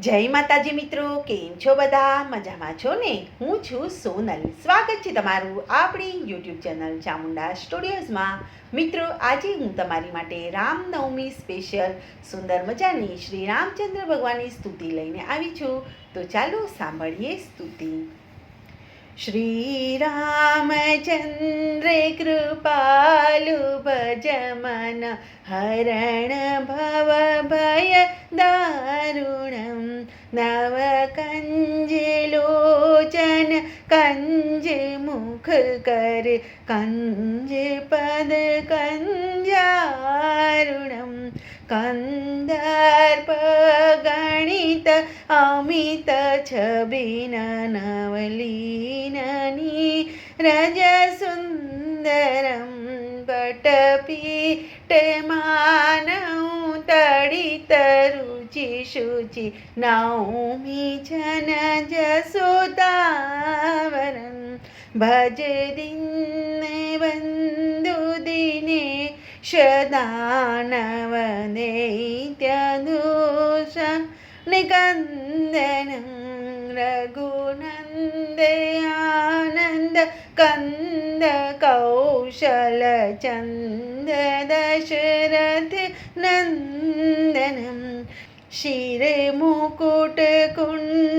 જય માતાજી મિત્રો, કેમ છો બધા? મજામાં છો ને? હું છું સોનલ. સ્વાગત છે તમારું આપણી યુટ્યુબ ચેનલ ચામુંડા સ્ટુડિયોઝમાં. મિત્રો, આજે હું તમારી માટે રામનવમી સ્પેશિયલ સુંદર મજાની શ્રી રામચંદ્ર ભગવાનની સ્તુતિ લઈને આવી છું. તો ચાલો સાંભળીએ સ્તુતિ. શ્રીરામચંદ્રે કૃપાલુ ભજમન હરણ ભવ ભય દારુણમ നവകഞ്ചിലോചന കഞ്ചി മുഖ കര് കഞ്ചി പദ കഞ്ചാരുണം കന്ദർപഗണിത അമിത ഛബിന നവലീനി രജസുന്ദരം പട്ടപീട്ടമാനവും રજ સુંદરમ પટપીટમાનૌ તડિત રુચિ શુચિ નૌમિ જન જસોદાવરં ભજ દિને બંધુ દિને શદાનવ દૈત્યદોષ નિકંદન રઘુનંદ આનંદ ശിരമുകുട്ട് കുണ്ടലതിലക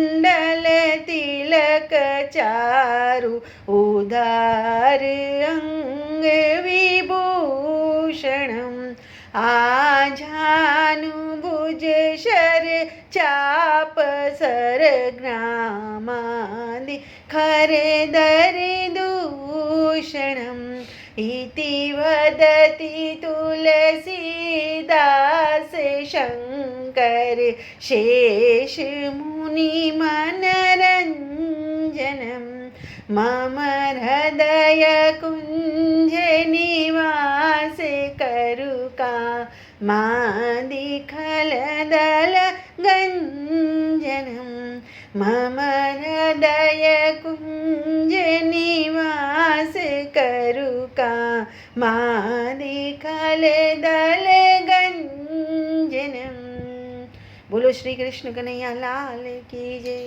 ചാരു ഉദാര അംഗ വിഭൂഷണം. ആജാനുഭുജ ശര ചാപ സര ഗ്രാമാതി ഖര ദരി ദൂഷണം इति वदति तुलसीदास शङ्कर शेषमुनिमनरञ्जनं मम हृदय कुञ्जनिवासरुका मा दिखलदल गञ्जनं मम हृदय कुञ्ज કરુકા માદિખલદલ ગંજનમ બોલો શ્રી કૃષ્ણ કનૈયા લાલ કી જય